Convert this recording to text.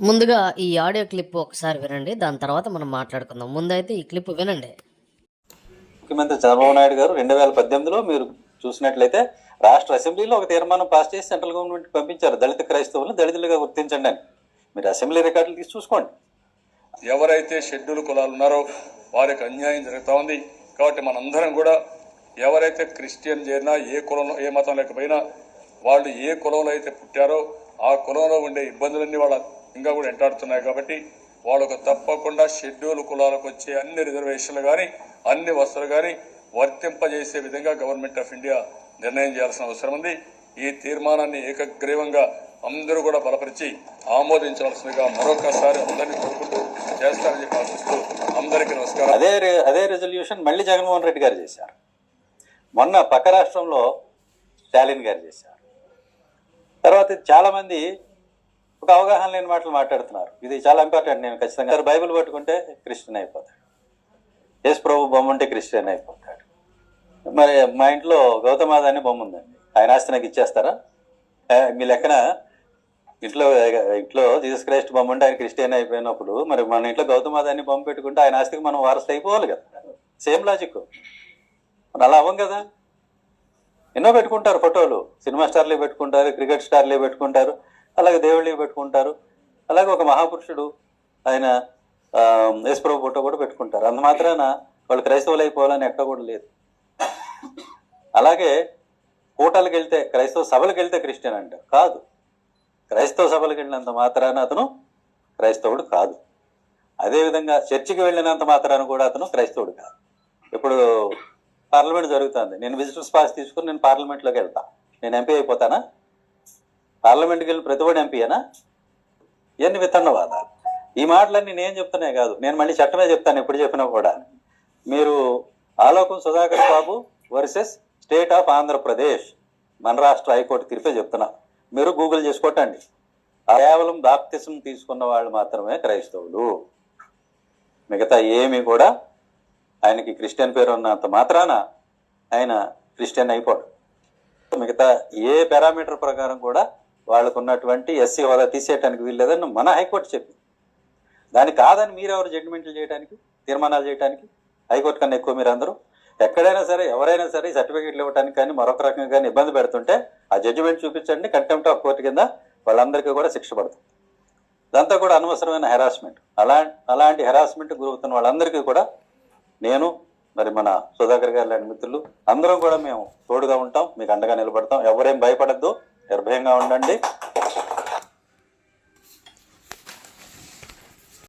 ముందుగా ఈ audio clip ఒకసారి వినండి. దాని తర్వాత మనం మాట్లాడుకుందాం. ముందైతే ఈ క్లిప్ వినండి. ముఖ్యమంత్రి చంద్రబాబు నాయుడు గారు రెండు వేల పద్దెనిమిదిలో మీరు చూసినట్లయితే రాష్ట్ర అసెంబ్లీలో ఒక తీర్మానం పాస్ చేసి సెంట్రల్ గవర్నమెంట్ పంపించారు. దళిత క్రైస్తవులను దళితులుగా గుర్తించండి అని. మీరు అసెంబ్లీ రికార్డులు తీసి చూసుకోండి. ఎవరైతే షెడ్యూల్ కులాలు ఉన్నారో వారికి అన్యాయం జరుగుతూ ఉంది. కాబట్టి మనందరం కూడా ఎవరైతే క్రిస్టియన్ చేరినా ఏ కులంలో ఏ మతం లేకపోయినా వాళ్ళు ఏ కులంలో అయితే పుట్టారో ఆ కులంలో ఉండే ఇబ్బందులన్నీ వాళ్ళ ఇంకా కూడా ఎంటాడుతున్నాయి కాబట్టి వాళ్ళకు తప్పకుండా షెడ్యూల్ కులాలకు వచ్చే అన్ని రిజర్వేషన్లు కానీ అన్ని వసతులు కానీ వర్తింపజేసే విధంగా గవర్నమెంట్ ఆఫ్ ఇండియా నిర్ణయం చేయాల్సిన అవసరం ఉంది. ఈ తీర్మానాన్ని ఏకగ్రీవంగా అందరూ కూడా బలపరిచి ఆమోదించవలసిందిగా మరొకసారి అందరినీ కోరుకుంటూ చేస్తారని చెప్పి ఆశిస్తూ అందరికీ నమస్కారం. అదే అదే రెజల్యూషన్ మళ్ళీ జగన్మోహన్ రెడ్డి గారు చేశారు. మొన్న పక్క రాష్ట్రంలో స్టాలిన్ గారు చేశారు. తర్వాత చాలామంది ఒక అవగాహన లేని మాటలు మాట్లాడుతున్నారు. ఇది చాలా ఇంపార్టెంట్. నేను ఖచ్చితంగా బైబిల్ పట్టుకుంటే క్రిస్టియన్ అయిపోతాడు. యేసు ప్రభు బొమ్మ ఉంటే క్రిస్టియన్ అయిపోతాడు. మరి మా ఇంట్లో గౌతమాద బొమ్మ ఉందండి. ఆయన ఆస్తి నాకు ఇచ్చేస్తారా? మీ లెక్కన ఇంట్లో ఇంట్లో జీసస్ క్రైస్ట్ బొమ్మ ఉంటే ఆయన క్రిస్టియన్ అయిపోయినప్పుడు మరి మన ఇంట్లో గౌతమాద అని బొమ్మ పెట్టుకుంటే ఆయన ఆస్తికి మనం వారసులు అయిపోవాలి కదా. Same logic. మరి అలా అవ్వం కదా. ఎన్నో పెట్టుకుంటారు ఫోటోలు. సినిమా స్టార్లే పెట్టుకుంటారు క్రికెట్ స్టార్లే పెట్టుకుంటారు. అలాగే దేవుళ్ళు పెట్టుకుంటారు. అలాగే ఒక మహాపురుషుడు ఆయన యేసుప్రభు ఫోటో కూడా పెట్టుకుంటారు. అంత మాత్రాన వాళ్ళు క్రైస్తవులు అయిపోవాలని ఎక్కడ కూడా లేదు. అలాగే కూటలకు వెళ్తే క్రైస్తవ సభలకు వెళ్తే క్రిస్టియన్ అంట. కాదు. క్రైస్తవ సభలకు వెళ్ళినంత మాత్రాన అతను క్రైస్తవుడు కాదు. అదేవిధంగా చర్చికి వెళ్ళినంత మాత్రాన కూడా అతను క్రైస్తవుడు కాదు. ఇప్పుడు పార్లమెంట్ జరుగుతుంది. నేను విజిటర్స్ పాస్ తీసుకుని నేను పార్లమెంట్లోకి వెళ్తా. నేను ఎంపీ అయిపోతానా? పార్లమెంట్కి వెళ్ళి ప్రతివాడు ఎంపీయేనా? ఇవన్నీ వితండవాదాలు? ఈ మాటలన్నీ నేను చెప్తానే కాదు. నేను మళ్ళీ చట్టమే చెప్తాను ఎప్పుడు చెప్పినా కూడా. మీరు Alokam Sudhakar Babu versus state of Andhra Pradesh మన రాష్ట్ర హైకోర్టు తీర్పే చెప్తున్నా. మీరు గూగుల్ చేసుకోటండి కేవలం బాప్తిసం తీసుకున్న వాళ్ళు మాత్రమే క్రైస్తవులు. మిగతా ఏమీ కూడా ఆయనకి క్రిస్టియన్ పేరు ఉన్నంత మాత్రాన ఆయన క్రిస్టియన్ అయిపోడు. మిగతా ఏ పారామీటర్ ప్రకారం కూడా వాళ్ళకు ఉన్నటువంటి ఎస్సీ హోదా తీసేయడానికి వీల్లేదని మన హైకోర్టు చెప్పింది. దాని కాదని మీరెవరు జడ్జిమెంట్లు చేయడానికి తీర్మానాలు చేయడానికి హైకోర్టు కన్నా ఎక్కువ మీరు అందరూ ఎక్కడైనా సరే ఎవరైనా సరే సర్టిఫికేట్లు ఇవ్వడానికి కానీ మరొక రకంగా కానీ ఇబ్బంది పెడుతుంటే ఆ జడ్జిమెంట్ చూపించండి. కంటెంప్ట్ ఆఫ్ కోర్టు కింద వాళ్ళందరికీ కూడా శిక్ష పడుతుంది. దాంతో కూడా అనవసరమైన హెరాస్మెంట్. అలా అలాంటి హెరాస్మెంట్ గురవుతున్న వాళ్ళందరికీ కూడా నేను మరి మన సుధాకర్ గారు లాంటి మిత్రులు అందరం కూడా మేము తోడుగా ఉంటాం మీకు అండగా నిలబడతాం. ఎవరేం భయపడద్దు. నిర్భయంగా ఉండండి.